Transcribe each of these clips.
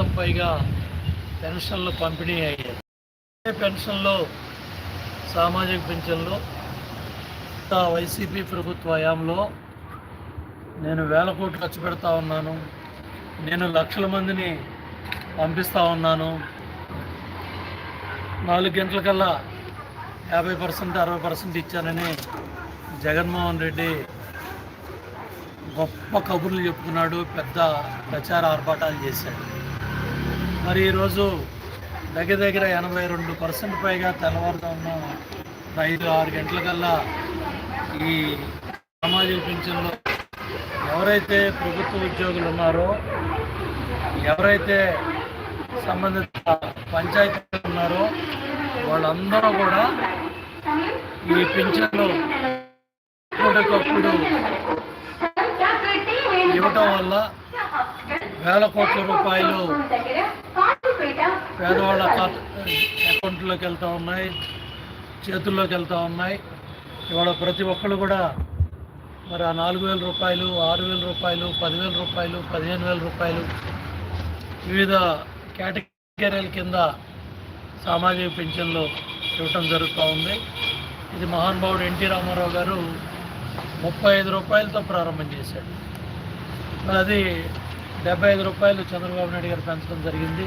శాతం పైగా పెన్షన్లు పంపిణీ అయ్యాయి. పెన్షన్లో? సామాజిక పెన్షన్లో. వైసీపీ ప్రభుత్వ హయాంలో నేను వేల కోట్లు ఖర్చు పెడతా ఉన్నాను. నేను లక్షల మందిని పంపిస్తూ ఉన్నాను. నాలుగు గంటలకల్లా యాభై పర్సెంట్ అరవై పర్సెంట్ ఇచ్చానని జగన్మోహన్ రెడ్డి గొప్ప కబుర్లు చెప్పుకున్నాడు పెద్ద ప్రచార ఆర్భాటాలు చేశాడు. మరి ఈరోజు దగ్గర దగ్గర ఎనభై రెండు పర్సెంట్ పైగా తెల్లవారుజామున ఐదు ఆరు గంటలకల్లా ఈ సామాజిక పింఛన్లో ఎవరైతే ప్రభుత్వ ఉద్యోగులు ఉన్నారో ఎవరైతే సంబంధిత పంచాయతీలు ఉన్నారో వాళ్ళందరూ కూడా ఈ పింఛన్లు ఇప్పటికప్పుడు ఇవ్వటం వల్ల వేల కోట్ల రూపాయలు పేదవాళ్ళ అకౌంట్లోకి వెళ్తూ ఉన్నాయి చేతుల్లోకి వెళ్తూ ఉన్నాయి. ఇవాళ ప్రతి ఒక్కళ్ళు కూడా మరి ఆ నాలుగు వేల రూపాయలు ఆరు వేల రూపాయలు పదివేల రూపాయలు పదిహేను వేల రూపాయలు వివిధ కేటగిరీల కింద సామాజిక పెన్షన్లు ఇవ్వటం జరుగుతూ ఉంది. ఇది మహానుభావుడు ఎన్టీ రామారావు గారు ముప్పై ఐదు రూపాయలతో ప్రారంభం చేశాడు. అది డెబ్బై ఐదు రూపాయలు చంద్రబాబు నాయుడు గారు పెంచడం జరిగింది.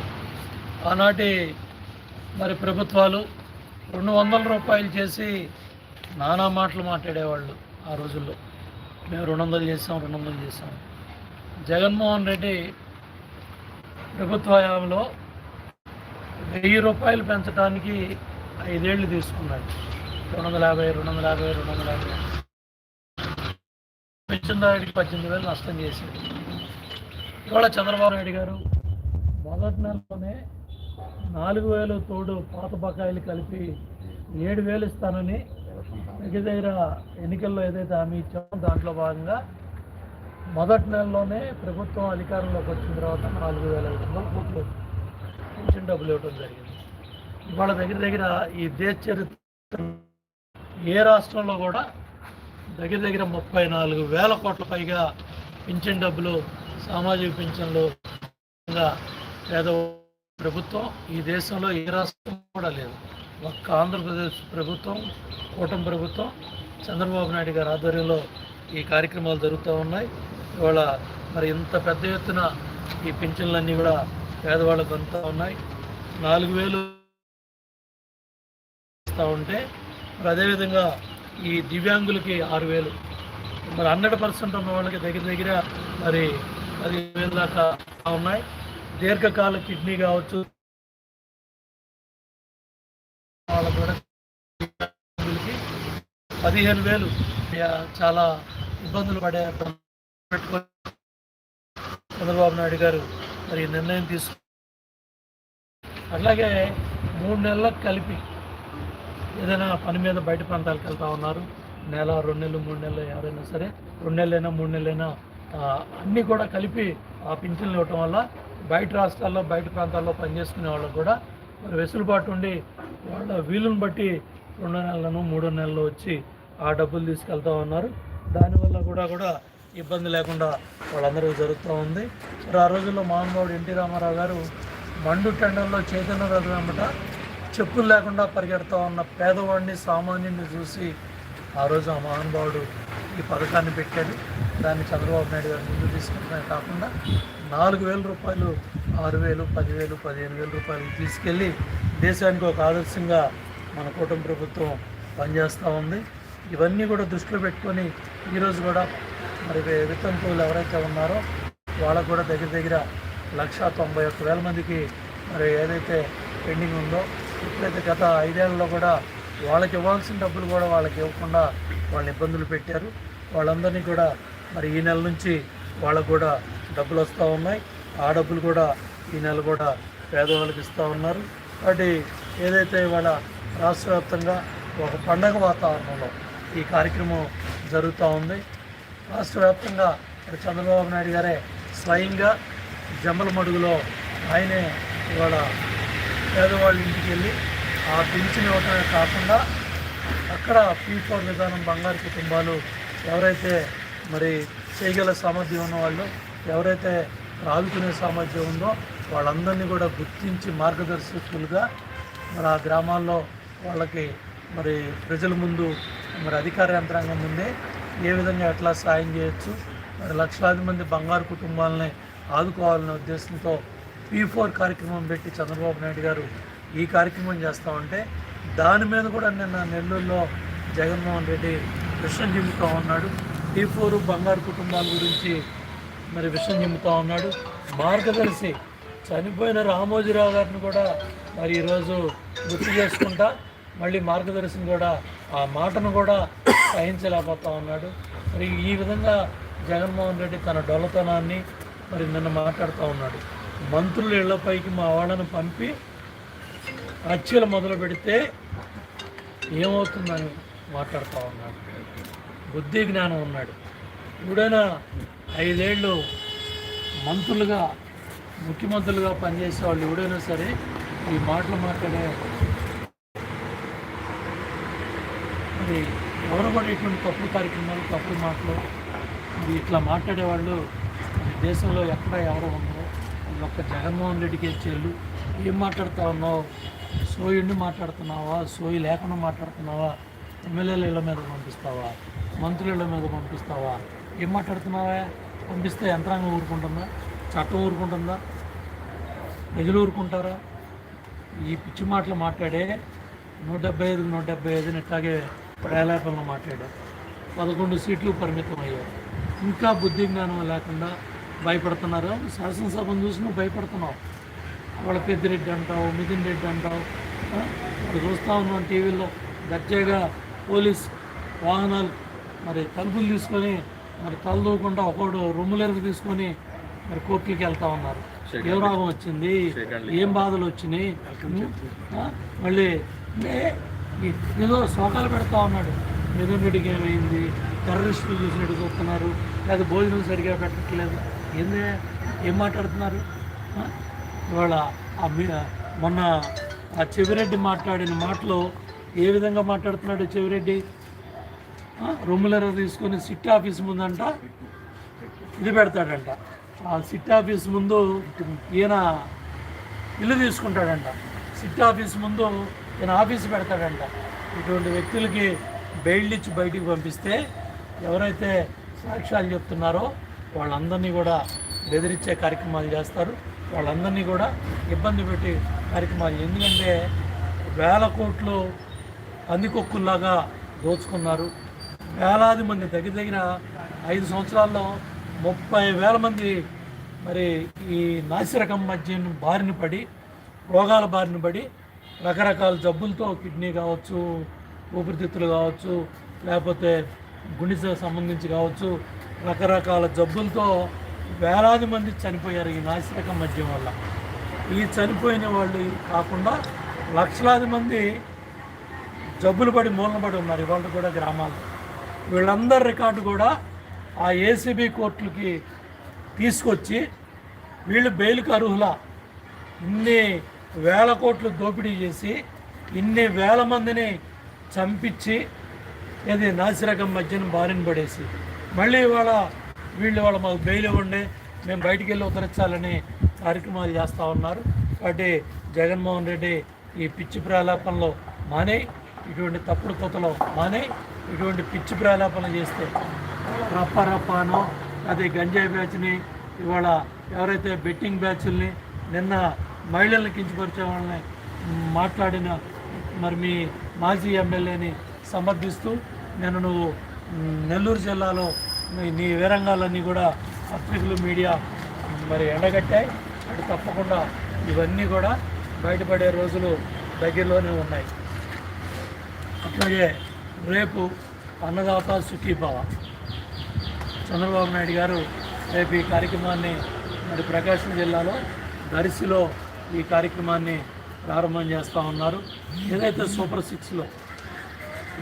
ఆనాటి మరి ప్రభుత్వాలు రెండు వందల రూపాయలు చేసి నానా మాటలు మాట్లాడేవాళ్ళు ఆ రోజుల్లో. మేము రెండు వందలు చేసాం రెండు వందలు చేసాం. జగన్మోహన్ రెడ్డి ప్రభుత్వ హయాంలో వెయ్యి రూపాయలు పెంచడానికి ఐదేళ్ళు తీసుకున్నాడు. రెండు వందల యాభై రెండు వందల యాభై రెండు వందల యాభై. పెంచుదాడికి పద్దెనిమిది వేలు నష్టం చేశాడు. ఇవాళ చంద్రబాబు నాయుడు గారు మొదటి నెలలోనే నాలుగు వేలు తోడు పాత బకాయిలు కలిపి ఏడు వేలు ఇస్తానని దగ్గర దగ్గర ఎన్నికల్లో ఏదైతే హామీ ఇచ్చామో దాంట్లో భాగంగా మొదటి నెలలోనే ప్రభుత్వం అధికారంలోకి వచ్చిన తర్వాత నాలుగు వేల ఐదు వందల కోట్లు పెన్షన్ డబ్బులు ఇవ్వడం జరిగింది. ఇవాళ దగ్గర దగ్గర ఈ దేశ చరిత్ర ఏ రాష్ట్రంలో కూడా దగ్గర దగ్గర ముప్పై నాలుగు వేల కోట్ల పైగా పెన్షన్ డబ్బులు సామాజిక పింఛన్లు ఇంకా పేద ప్రభుత్వం ఈ దేశంలో ఏ రాష్ట్రం కూడా లేదు. ఒక్క ఆంధ్రప్రదేశ్ ప్రభుత్వం కూటమి ప్రభుత్వం చంద్రబాబు నాయుడు గారి ఆధ్వర్యంలో ఈ కార్యక్రమాలు జరుగుతూ ఉన్నాయి. ఇవాళ మరి ఇంత పెద్ద ఎత్తున ఈ పింఛన్లన్నీ కూడా పేదవాళ్ళకు అందుతూ ఉన్నాయి. నాలుగు వేలు ఇస్తూ ఉంటే మరి అదేవిధంగా ఈ దివ్యాంగులకి ఆరు వేలు. మరి హండ్రెడ్ పర్సెంట్ ఉన్న వాళ్ళకి దగ్గర దగ్గర మరి పదిహేను వేలు దాకా ఉన్నాయి. దీర్ఘకాల కిడ్నీ కావచ్చు. వాళ్ళ కూడా పదిహేను వేలు. చాలా ఇబ్బందులు పడే పెట్టుకొని చంద్రబాబు నాయుడు గారు మరి ఈ నిర్ణయం తీసుకు అట్లాగే మూడు నెలలకు కలిపి ఏదైనా పని మీద బయట ప్రాంతాలకు వెళ్తా ఉన్నారు. నెల రెండు నెలలు మూడు నెలలు ఎవరైనా సరే. రెండు నెలలైనా మూడు నెలలైనా అన్నీ కూడా కలిపి ఆ పింఛన్లు ఇవ్వటం వల్ల బయట రాష్ట్రాల్లో బయట ప్రాంతాల్లో పనిచేసుకునే వాళ్ళకు కూడా మరి వెసులుబాటు ఉండి వాళ్ళ వీలుని బట్టి రెండు నెలలను మూడో నెలలు వచ్చి ఆ డబ్బులు తీసుకెళ్తా ఉన్నారు. దానివల్ల కూడా కూడా ఇబ్బంది లేకుండా వాళ్ళందరూ జరుగుతూ ఉంది. మరి ఆ రోజుల్లో మహానుభావుడు ఎన్టీ రామారావు గారు మండు టెండర్లో చైతన్య రథం వెంబట చెప్పులు లేకుండా పరిగెడుతూ ఉన్న పేదవాడిని సామాన్యుడిని చూసి ఆ రోజు ఆ మహానుభావుడు ఈ పథకాన్ని పెట్టాడు. దాన్ని చంద్రబాబు నాయుడు గారు ముందు తీసుకెళ్ళడమే కాకుండా నాలుగు వేల రూపాయలు ఆరు వేలు పదివేలు పదిహేను వేల రూపాయలు తీసుకెళ్ళి దేశానికి ఒక ఆదర్శంగా మన కూటమి ప్రభుత్వం పనిచేస్తూ ఉంది. ఇవన్నీ కూడా దృష్టిలో పెట్టుకొని ఈరోజు కూడా మరి వితంతువులు ఎవరైతే ఉన్నారో వాళ్ళకు కూడా దగ్గర దగ్గర లక్ష తొంభై ఒక్క వేల మందికి మరి ఏదైతే పెండింగ్ ఉందో ఇప్పుడైతే గత ఐదేళ్ళలో కూడా వాళ్ళకి ఇవ్వాల్సిన డబ్బులు కూడా వాళ్ళకి ఇవ్వకుండా వాళ్ళని ఇబ్బందులు పెట్టారు. వాళ్ళందరినీ కూడా మరి ఈ నెల నుంచి వాళ్ళకు కూడా డబ్బులు వస్తూ ఉన్నాయి. ఆ డబ్బులు కూడా ఈ నెల కూడా పేదవాళ్ళకి ఇస్తూ ఉన్నారు. కాబట్టి ఏదైతే ఇవాళ రాష్ట్ర వ్యాప్తంగా ఒక పండగ వాతావరణంలో ఈ కార్యక్రమం జరుగుతూ ఉంది. రాష్ట్ర వ్యాప్తంగా చంద్రబాబు నాయుడు గారే స్వయంగా జమ్మల మడుగులో ఆయనే ఇవాళ పేదవాళ్ళ ఇంటికి వెళ్ళి ఆ పింఛన్ ఇవ్వటమే కాకుండా అక్కడ పీ ఫోర్ విధానం బంగారు కుటుంబాలు ఎవరైతే మరి చేయగల సామర్థ్యం ఉన్న వాళ్ళు ఎవరైతే మరి సామర్థ్యం ఉందో వాళ్ళందరినీ కూడా గుర్తించి మార్గదర్శకులుగా మరి ఆ గ్రామాల్లో వాళ్ళకి మరి ప్రజల ముందు మరి అధికార యంత్రాంగం ముందే ఏ విధంగా ఎట్లా సాయం చేయొచ్చు మరి లక్షలాది మంది బంగారు కుటుంబాలని ఆదుకోవాలనే ఉద్దేశంతో పీ ఫోర్ కార్యక్రమం పెట్టి చంద్రబాబు నాయుడు గారు ఈ కార్యక్రమం చేస్తామంటే దాని మీద కూడా నిన్న నెల్లూరులో జగన్మోహన్ రెడ్డి కృష్ణ జీవితం ఉన్నాడు. పీ ఫోర్ బంగారు కుటుంబాల గురించి మరి విషయం చెబుతా ఉన్నాడు. మార్గదర్శి చనిపోయిన రామోజీరావు గారిని కూడా మరి ఈరోజు గుర్తు చేసుకుంటా. మళ్ళీ మార్గదర్శిని కూడా ఆ మాటను కూడా సహించలేకపోతా ఉన్నాడు. మరి ఈ విధంగా జగన్మోహన్ రెడ్డి తన డొల్లతనాన్ని మరి నిన్న మాట్లాడుతూ ఉన్నాడు. మంత్రుల ఇళ్ళపైకి మా వాళ్ళను పంపి హత్యలు మొదలు పెడితే ఏమవుతుందని మాట్లాడుతూ ఉన్నాడు. బుద్ధి జ్ఞానం ఉన్నాడు. ఇప్పుడైనా ఐదేళ్ళు మంత్రులుగా ముఖ్యమంత్రులుగా పనిచేసే వాళ్ళు ఎవడైనా సరే ఈ మాటలు మాట్లాడే మరి ఎవరు కూడా ఇటువంటి తప్పుడు కార్యక్రమాలు తప్పుడు మాటలు మరి ఇట్లా మాట్లాడేవాళ్ళు దేశంలో ఎక్కడ ఎవరు ఉండరు. అది ఒక్క జగన్మోహన్ రెడ్డికి చెల్లు ఏం మాట్లాడుతా ఉన్నావు? సోయుడిని మాట్లాడుతున్నావా? సోయి లేకుండా మాట్లాడుతున్నావా? ఎమ్మెల్యేల ఇళ్ళ మీద పంపిస్తావా? మంత్రుల మీద పంపిస్తావా? ఏం మాట్లాడుతున్నావా? పంపిస్తే యంత్రాంగం ఊరుకుంటుందా? చట్టం ఊరుకుంటుందా? ప్రజలు ఊరుకుంటారా? ఈ పిచ్చి మాటలు మాట్లాడే నూట డెబ్బై ఐదు నూట డెబ్బై ఐదుని ఇట్లాగే ప్రేలాపంలో మాట్లాడారు పదకొండు సీట్లు పరిమితం అయ్యారు ఇంకా బుద్ధి జ్ఞానం లేకుండా భయపడుతున్నారు. శాసనసభను చూసి నువ్వు భయపడుతున్నావు? వాళ్ళ పెద్దిరెడ్డి అంటావు మిథున్ రెడ్డి అంటావు ఆ? చూస్తూ ఉన్నాం టీవీలో. దర్జాగా పోలీస్ వాహనాలు మరి తలుపులు తీసుకొని మరి తలదూకుండా ఒకడు రొమ్ములెరుగు తీసుకొని మరి కోర్టులకి వెళ్తా ఉన్నారు. ఏ రోగం వచ్చింది? ఏం బాధలు వచ్చినాయి? మళ్ళీ ఏదో శోకాలు పెడతా ఉన్నాడు. మిథున్ రెడ్డికి ఏమైంది? టెర్రరిస్టులు చూసినట్టు చూస్తున్నారు. లేదా భోజనం సరిగా పెట్టట్లేదు. ఏంది? ఏం మాట్లాడుతున్నారు? ఇవాళ మొన్న ఆ చెవిరెడ్డి మాట్లాడిన మాటలు ఏ విధంగా మాట్లాడుతున్నాడు చెవిరెడ్డి? రొమ్ములర తీసుకొని సిట్ ఆఫీస్ ముందంట ఇది పెడతాడంట. ఆ సిట్ ఆఫీస్ ముందు ఈయన ఇల్లు తీసుకుంటాడంట. సిట్ ఆఫీస్ ముందు ఈయన ఆఫీస్ పెడతాడంట. ఇటువంటి వ్యక్తులకి బెయిల్ ఇచ్చి బయటికి పంపిస్తే ఎవరైతే సాక్ష్యాలు చెప్తున్నారో వాళ్ళందరినీ కూడా బెదిరించే కార్యక్రమాలు చేస్తారు. వాళ్ళందరినీ కూడా ఇబ్బంది పెట్టి కార్యక్రమాలు ఎందుకంటే వేల కోట్లు పందికొక్కుల్లాగా దోచుకున్నారు. వేలాది మంది దగ్గర దగ్గర ఐదు సంవత్సరాల్లో ముప్పై వేల మంది మరి ఈ నాసిరకం మధ్య బారిన పడి రోగాల బారిన పడి రకరకాల జబ్బులతో కిడ్నీ కావచ్చు ఊపిరితిత్తులు కావచ్చు లేకపోతే గుండె సంబంధించి కావచ్చు రకరకాల జబ్బులతో వేలాది మంది చనిపోయారు ఈ నాసిరకం మద్యం వల్ల. ఈ చనిపోయిన వాళ్ళు కాకుండా లక్షలాది మంది జబ్బులు పడి మూలన పడి ఉన్నారు ఇవాళ కూడా గ్రామాల్లో. వీళ్ళందరి రికార్డు కూడా ఆ ఏసీబీ కోర్టులకి తీసుకొచ్చి వీళ్ళు బెయిల్కి అర్హుల? ఇన్ని వేల కోట్లు దోపిడీ చేసి ఇన్ని వేల మందిని చంపించి ఇది నాసిరకం మధ్యన బారిన పడేసి మళ్ళీ ఇవాళ వీళ్ళు వాళ్ళ మాకు బెయిల్ ఇవ్వండి మేము బయటికి వెళ్ళి ఉద్ధరించాలని కార్యక్రమాలు చేస్తూ ఉన్నారు. కాబట్టి జగన్మోహన్ రెడ్డి ఈ పిచ్చి ప్రాలాపనలో మానే ఇటువంటి తప్పుడు కొత్తలో మానే ఇటువంటి పిచ్చి ప్రాలాపన చేస్తే రప్ప రప్పానో అదే గంజాయి బ్యాచ్ని ఇవాళ ఎవరైతే బెట్టింగ్ బ్యాచ్ల్ని నిన్న మహిళల్ని కించపరిచే వాళ్ళని మాట్లాడిన మరి మీ మాజీ ఎమ్మెల్యేని సమర్థిస్తూ నేను నువ్వు నెల్లూరు జిల్లాలో నీ నీ కూడా పత్రికలు మీడియా మరి ఎండగట్టాయి. అటు తప్పకుండా ఇవన్నీ కూడా బయటపడే రోజులు దగ్గరలోనే ఉన్నాయి. అట్లాగే రేపు అన్నదాత సుఖీభావ. చంద్రబాబు నాయుడు గారు రేపు ఈ కార్యక్రమాన్ని మరి ప్రకాశం జిల్లాలో దరిశిలో ఈ కార్యక్రమాన్ని ప్రారంభం చేస్తూ ఉన్నారు. ఏదైతే సూపర్ సిక్స్లో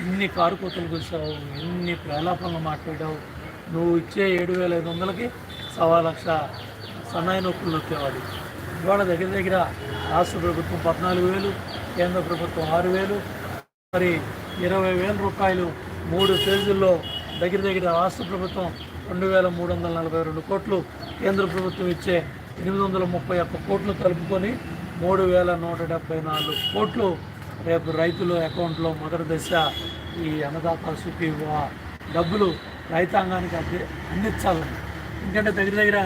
ఎన్ని కారుకూతలు కూర్చావు ఎన్ని ప్రలాపనలు మాట్లాడావు నువ్వు ఇచ్చే ఏడు వేల ఐదు వందలకి సవా లక్ష సన్నాయి నొప్పులు నొక్కేవాడు. ఇవాళ దగ్గర దగ్గర రాష్ట్ర ప్రభుత్వం పద్నాలుగు వేలు కేంద్ర ప్రభుత్వం ఆరు వేలు మరి ఇరవై వేల రూపాయలు మూడు ఫేజుల్లో దగ్గర దగ్గర రాష్ట్ర ప్రభుత్వం రెండు వేల మూడు వందల నలభై రెండు కోట్లు కేంద్ర ప్రభుత్వం ఇచ్చే ఎనిమిది వందల ముప్పై ఒక్క కోట్లు కలుపుకొని మూడు వేల నూట డెబ్బై నాలుగు కోట్లు రేపు రైతుల అకౌంట్లో మొదటి దశ ఈ అన్నదాత సుఖీభవ డబ్బులు రైతాంగానికి అంది అందించాలని. ఎందుకంటే దగ్గర దగ్గర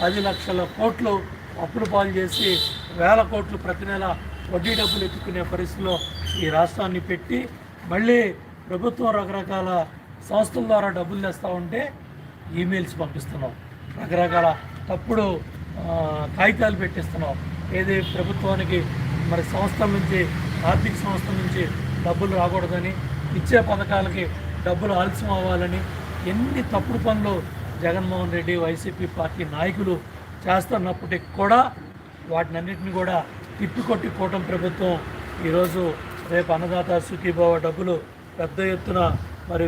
పది లక్షల కోట్లు అప్పులు పాలు చేసి వేల కోట్లు ప్రతి నెల వడ్డీ డబ్బులు ఎత్తుకునే పరిస్థితిలో ఈ రాష్ట్రాన్ని పెట్టి మళ్ళీ ప్రభుత్వం రకరకాల సంస్థల ద్వారా డబ్బులు తెస్తూ ఉంటే ఈమెయిల్స్ పంపిస్తున్నాం. రకరకాల తప్పుడు కాగితాలు పెట్టిస్తున్నాం. ఏది ప్రభుత్వానికి మరి సంస్థల నుంచి ఆర్థిక సంస్థల నుంచి డబ్బులు రాకూడదని ఇచ్చే పథకాలకి డబ్బులు ఆలస్యం అవ్వాలని ఎన్ని తప్పుడు పనులు జగన్మోహన్ రెడ్డి వైసీపీ పార్టీ నాయకులు చేస్తున్నప్పటికి కూడా వాటినన్నింటినీ కూడా తిప్పికొట్టి కూటమి ప్రభుత్వం ఈరోజు రేపు అన్నదాత సుఖీభావ డబ్బులు పెద్ద ఎత్తున మరి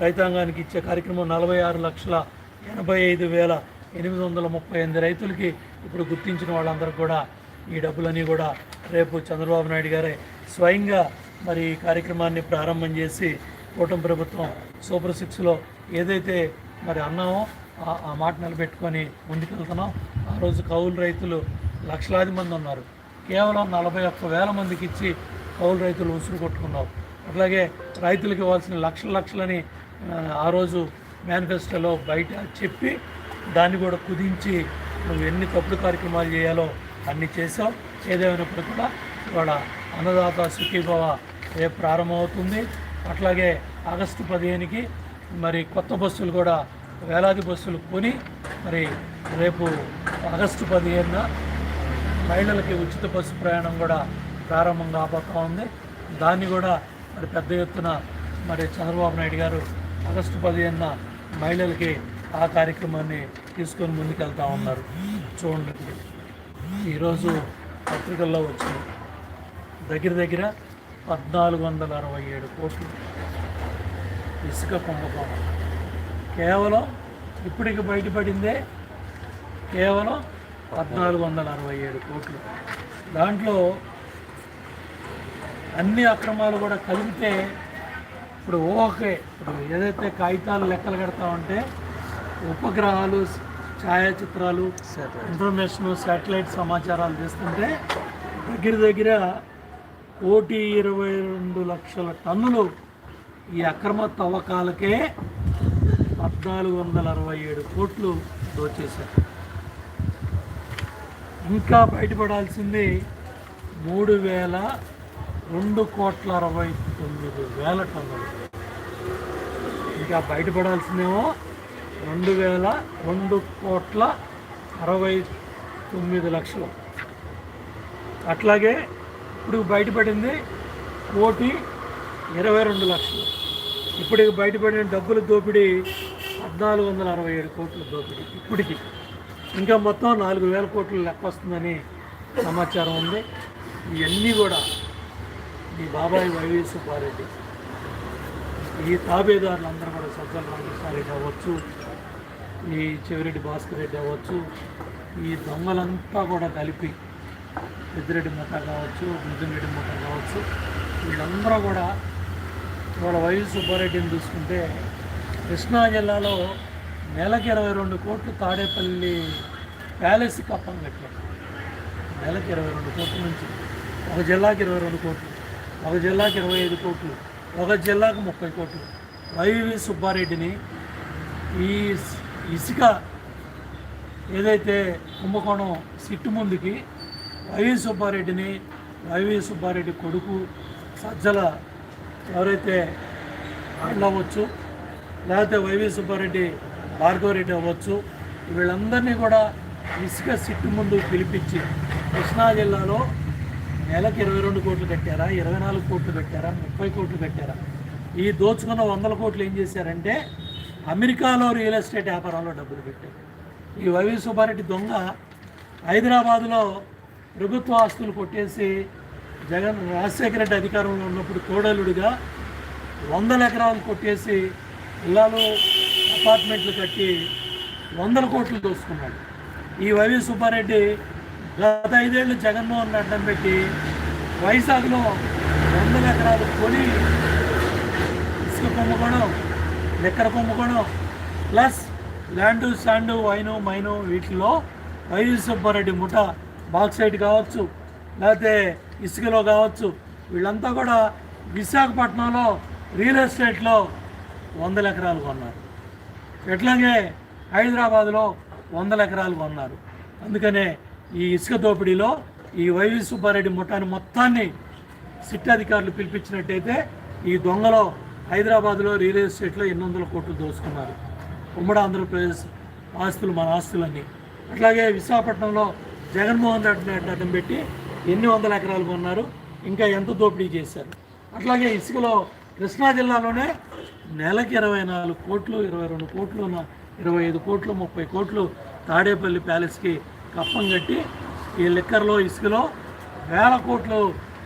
రైతాంగానికి ఇచ్చే కార్యక్రమం నలభై ఆరు లక్షల ఎనభై ఐదు వేల ఎనిమిది వందల ముప్పై ఎనిమిది రైతులకి ఇప్పుడు గుర్తించిన వాళ్ళందరూ కూడా ఈ డబ్బులన్నీ కూడా రేపు చంద్రబాబు నాయుడు గారే స్వయంగా మరి ఈ కార్యక్రమాన్ని ప్రారంభం చేసి కూటమి ప్రభుత్వం సూపర్ సిక్స్లో ఏదైతే మరి అన్నామో ఆ- ఆ మాట నిలబెట్టుకొని ముందుకెళ్తున్నాం. ఆ రోజు కౌలు రైతులు లక్షలాది మంది ఉన్నారు. కేవలం నలభై ఒక్క వేల మందికి ఇచ్చి కౌలు రైతులు ఉసురు కొట్టుకున్నాం అట్లాగే రైతులకు ఇవ్వాల్సిన లక్షల లక్షలని ఆ, రోజు మేనిఫెస్టోలో బయట చెప్పి దాన్ని కూడా కుదించి నువ్వు ఎన్ని తప్పుడు కార్యక్రమాలు చేయాలో అన్ని చేసావు ఏదేమైనప్పుడు కూడా ఇవాళ అన్నదాత సుఖీభవ రేపు ప్రారంభమవుతుంది. అట్లాగే ఆగస్టు పదిహేనుకి మరి కొత్త బస్సులు కూడా వేలాది బస్సులు కొని మరి రేపు ఆగస్టు పదిహేనున మహిళలకి ఉచిత బస్సు ప్రయాణం కూడా ప్రారంభం కాబోతా ఉంది. దాన్ని కూడా మరి పెద్ద ఎత్తున మరి చంద్రబాబు నాయుడు గారు ఆగస్టు పదిహేనున మహిళలకి ఆ కార్యక్రమాన్ని తీసుకొని ముందుకెళ్తా ఉన్నారు. చూడండి ఈరోజు పత్రికల్లో వచ్చింది. దగ్గర దగ్గర పద్నాలుగు వందల అరవై ఏడు కోట్లు ఇసుక కుంభకోణం. కేవలం ఇప్పటికి బయటపడిందే కేవలం పద్నాలుగు వందల అరవై ఏడు కోట్లు. దాంట్లో అన్ని అక్రమాలు కూడా కలిపితే ఇప్పుడు ఓకే ఇప్పుడు ఏదైతే కాగితాలు లెక్కలు కడతామంటే ఉపగ్రహాలు ఛాయాచిత్రాలు ఇన్ఫర్మేషన్ శాటిలైట్ సమాచారాలు తీసుకుంటే దగ్గర దగ్గర కోటి ఇరవై రెండు లక్షల టన్నులు ఈ అక్రమ తవ్వకాలకే పద్నాలుగు వందల అరవై ఏడు కోట్లు దోచేశారు ఇంకా బయటపడాల్సింది మూడు వేల రెండు కోట్ల అరవై తొమ్మిది వేల టన్నులు. ఇంకా బయటపడాల్సిందేమో రెండు వేల రెండు కోట్ల అరవై తొమ్మిది లక్షలు. అట్లాగే ఇప్పుడు బయటపడింది కోటి ఇరవై రెండు లక్షలు. ఇప్పటికి బయటపడిన డబ్బుల దోపిడీ పద్నాలుగు వందల అరవై ఏడు కోట్ల దోపిడీ ఇప్పటికి. ఇంకా మొత్తం నాలుగు వేల కోట్లు లెక్క వస్తుందని సమాచారం ఉంది. ఇవన్నీ కూడా మీ బాబాయ్ వైవి సుబ్బారెడ్డి. ఈ తాబేదారులందరూ కూడా సజ్జల రామకృష్ణారెడ్డి అవ్వచ్చు ఈ చెవిరెడ్డి భాస్కర్ రెడ్డి అవ్వచ్చు ఈ దొంగలంతా కూడా కలిపి పెద్దిరెడ్డి ముఠ కావచ్చు ముద్దురెడ్డి ముఠ కావచ్చు వీళ్ళందరూ కూడా ఇవాళ వైవి సుబ్బారెడ్డిని చూసుకుంటే కృష్ణా జిల్లాలో నెలకి ఇరవై రెండు కోట్లు తాడేపల్లి ప్యాలెస్ కప్పం కట్టారు. నెలకి ఇరవై రెండు కోట్ల నుంచి ఒక జిల్లాకి ఇరవై రెండు కోట్లు. ఒక జిల్లాకి ఇరవై ఐదు కోట్లు ఒక జిల్లాకు ముప్పై కోట్లు. వైవి సుబ్బారెడ్డిని ఈ ఇసుక ఏదైతే కుంభకోణం సిట్టు ముందుకి వైవి సుబ్బారెడ్డిని వైవి సుబ్బారెడ్డి కొడుకు సజ్జల ఎవరైతే వాళ్ళు అవ్వచ్చు లేకపోతే వైవి సుబ్బారెడ్డి భార్గవరెడ్డి అవ్వచ్చు వీళ్ళందరినీ కూడా ఇసుక సిట్టు ముందు పిలిపించి కృష్ణా జిల్లాలో నెలకు ఇరవై రెండు కోట్లు కట్టారా ఇరవై నాలుగు కోట్లు కట్టారా ముప్పై కోట్లు కట్టారా? ఈ దోచుకున్న వందల కోట్లు ఏం చేశారంటే అమెరికాలో రియల్ ఎస్టేట్ వ్యాపారంలో డబ్బులు పెట్టారు. ఈ వైవి సుబ్బారెడ్డి దొంగ హైదరాబాదులో ప్రభుత్వ ఆస్తులు కొట్టేసి జగన్ రాజశేఖర రెడ్డి అధికారంలో ఉన్నప్పుడు కోడలుడిగా వందల ఎకరాలు కొట్టేసి ఇళ్ళలో అపార్ట్మెంట్లు కట్టి వందల కోట్లు దోసుకున్నాడు ఈ వైవి సుబ్బారెడ్డి గత ఐదేళ్ళు జగన్మోహన్ అడ్డం పెట్టి వైజాగ్లో వందల ఎకరాలు కొని ఇసుక కొమ్ముకోవడం లెక్కర కొమ్ముకోవడం plus land sand wine mine వీటిలో వైద్య సుబ్బారెడ్డి ముఠ బాక్సైడ్ కావచ్చు లేకపోతే ఇసుకలో కావచ్చు వీళ్ళంతా కూడా విశాఖపట్నంలో రియల్ ఎస్టేట్లో వందల ఎకరాలు కొన్నారు. ఎట్లాగే హైదరాబాద్లో వందల ఎకరాలు కొన్నారు. అందుకనే ఈ ఇసుక దోపిడీలో ఈ వైవి సుబ్బారెడ్డి ముఠాని మొత్తాన్ని సిట్ అధికారులు పిలిపించినట్టయితే ఈ దొంగలో హైదరాబాద్లో రియల్ ఎస్టేట్లో ఎన్ని వందల కోట్లు దోచుకున్నారు ఉమ్మడి ఆంధ్రప్రదేశ్ ఆస్తులు మన ఆస్తులన్నీ. అట్లాగే విశాఖపట్నంలో జగన్మోహన్ రెడ్డి అడ్డం పెట్టి ఎన్ని వందల ఎకరాలు కొన్నారు ఇంకా ఎంత దోపిడీ చేశారు. అట్లాగే ఇసుకలో కృష్ణా జిల్లాలోనే నెలకి ఇరవై నాలుగు కోట్లు ఇరవై రెండు కోట్లు ఇరవై ఐదు కోట్లు ముప్పై కోట్లు తాడేపల్లి ప్యాలెస్కి కప్పం కట్టి ఈ లిక్కర్లో ఇసుకలో వేల కోట్లు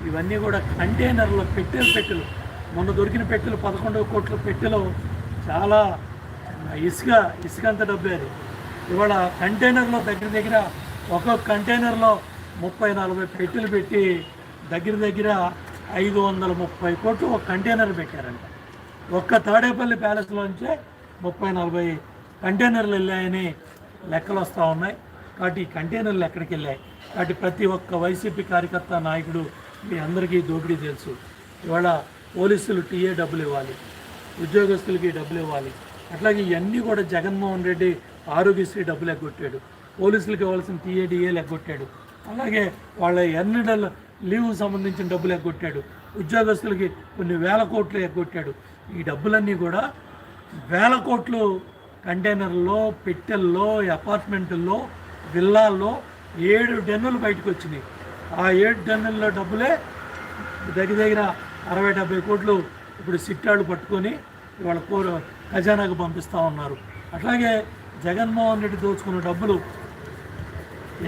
ఇవన్నీ కూడా కంటైనర్లో పెట్టెలు పెట్టెలు. మొన్న దొరికిన పెట్టెలు పదకొండు కోట్ల పెట్టెలు. చాలా ఇసుక ఇసుక అంత డబ్బే అది. ఇవాళ కంటైనర్లో దగ్గర దగ్గర ఒక్కొక్క కంటైనర్లో ముప్పై నలభై పెట్టెలు పెట్టి దగ్గర దగ్గర ఐదు వందల ముప్పై కోట్లు ఒక కంటైనర్ పెట్టారంట. ఒక్క తాడేపల్లి ప్యాలెస్లోంచే ముప్పై నలభై కంటైనర్లు వెళ్ళాయని లెక్కలు వస్తూ ఉన్నాయి. కాబట్టి ఈ కంటైనర్లు ఎక్కడికి వెళ్ళాయి? కాబట్టి ప్రతి ఒక్క వైసీపీ కార్యకర్త నాయకుడు మీ అందరికీ దోపిడీ తెలుసు. ఇవాళ పోలీసులు టీఏ డబ్బులు ఇవ్వాలి ఉద్యోగస్తులకి డబ్బులు ఇవ్వాలి. అట్లాగే ఇవన్నీ కూడా జగన్మోహన్ రెడ్డి ఆరోగ్యశ్రీ డబ్బులు ఎగ్గొట్టాడు పోలీసులకు ఇవ్వాల్సిన టీఏడిఏలు ఎగ్గొట్టాడు అలాగే వాళ్ళ ఎన్నడల లీవ్ సంబంధించిన డబ్బులు ఎగ్గొట్టాడు ఉద్యోగస్తులకి కొన్ని వేల కోట్లు ఎగ్గొట్టాడు ఈ డబ్బులన్నీ కూడా వేల కోట్లు కంటైనర్లో పెట్టెల్లో అపార్ట్మెంట్లో విల్లాల్లో ఏడు డెన్నులు బయటకు వచ్చినాయి. ఆ ఏడు డెన్నుల్లో డబ్బులే దగ్గర దగ్గర అరవై డెబ్బై కోట్లు ఇప్పుడు సిట్టాళ్ళు పట్టుకొని వాళ్ళ కోర ఖజానాకు పంపిస్తూ ఉన్నారు. అట్లాగే జగన్మోహన్ రెడ్డి దోచుకున్న డబ్బులు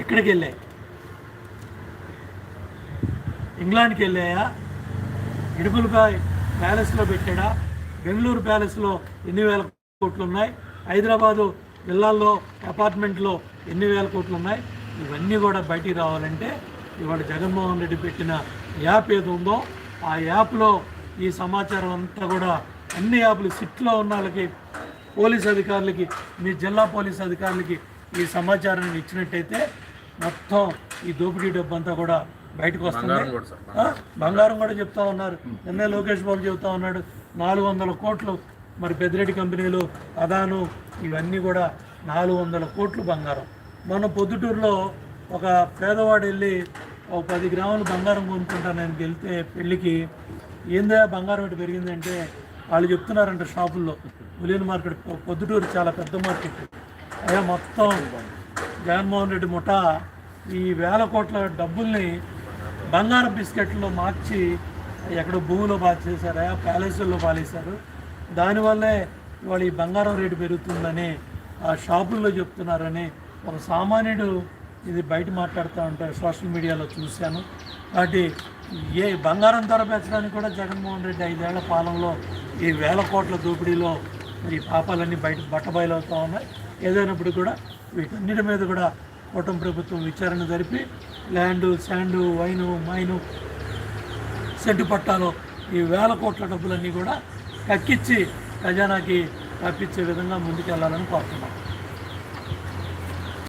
ఎక్కడికి వెళ్ళాయి? ఇంగ్లాండ్కి వెళ్ళాయా? ఇడుపులపై ప్యాలెస్లో పెట్టాడా? బెంగళూరు ప్యాలెస్లో ఎన్ని వేల కోట్లు ఉన్నాయి? హైదరాబాదు జిల్లాల్లో అపార్ట్మెంట్లో ఎన్ని వేల కోట్లు ఉన్నాయి? ఇవన్నీ కూడా బయటికి రావాలంటే ఇవాళ జగన్మోహన్ రెడ్డి పెట్టిన యాప్ ఏది ఉందో ఆ యాప్లో ఈ సమాచారం అంతా కూడా అన్ని యాప్లు సిట్లో ఉన్న వాళ్ళకి పోలీస్ అధికారులకి మీ జిల్లా పోలీస్ అధికారులకి ఈ సమాచారాన్ని ఇచ్చినట్టయితే మొత్తం ఈ దోపిడీ డబ్బు అంతా కూడా బయటకు వస్తుంది. బంగారం కూడా చెప్తా ఉన్నారు. నిన్నే లోకేష్ బాబు చెప్తా ఉన్నాడు నాలుగు వందల కోట్లు మరి పెద్దిరెడ్డి కంపెనీలు అదాను ఇవన్నీ కూడా నాలుగు వందల కోట్లు బంగారం. మొన్న పొద్దుటూరులో ఒక పేదవాడు వెళ్ళి ఒక పది గ్రాములు బంగారం కొనుక్కుంటానని వెళ్తే పెళ్ళికి ఏందా బంగారం ఇటు పెరిగిందంటే? వాళ్ళు చెప్తున్నారంట షాపుల్లో. ఉలియన్ మార్కెట్ పొద్దుటూరు చాలా పెద్ద మార్కెట్. అయ్యా మొత్తం జగన్మోహన్ రెడ్డి ముఠా ఈ వేల కోట్ల డబ్బుల్ని బంగారం బిస్కెట్లో మార్చి ఎక్కడో భూమిలో బాధేశారా ప్యాలెస్లో పాలేశారు. దానివల్లే ఇవాళ ఈ బంగారం రేటు పెరుగుతుందని షాపుల్లో చెప్తున్నారని ఒక సామాన్యుడు ఇది బయట మాట్లాడుతూ ఉంటే సోషల్ మీడియాలో చూశాను. కాబట్టి ఏ బంగారం ధర పెంచడానికి కూడా జగన్మోహన్ రెడ్డి ఐదేళ్ళ పాలనలో ఈ వేల కోట్ల దోపిడీలో ఈ పాపాలన్నీ బయట బట్టబయలవుతూ ఉన్నాయి. ఏదైనప్పుడు కూడా వీటన్నిటి మీద కూడా కూటమి ప్రభుత్వం విచారణ జరిపి land sand wine mine cent పట్టాలో ఈ వేల కోట్ల డబ్బులన్నీ కూడా కక్కిచ్చి ఖజానాకి తప్పించే విధంగా ముందుకెళ్ళాలని కోరుతున్నాం.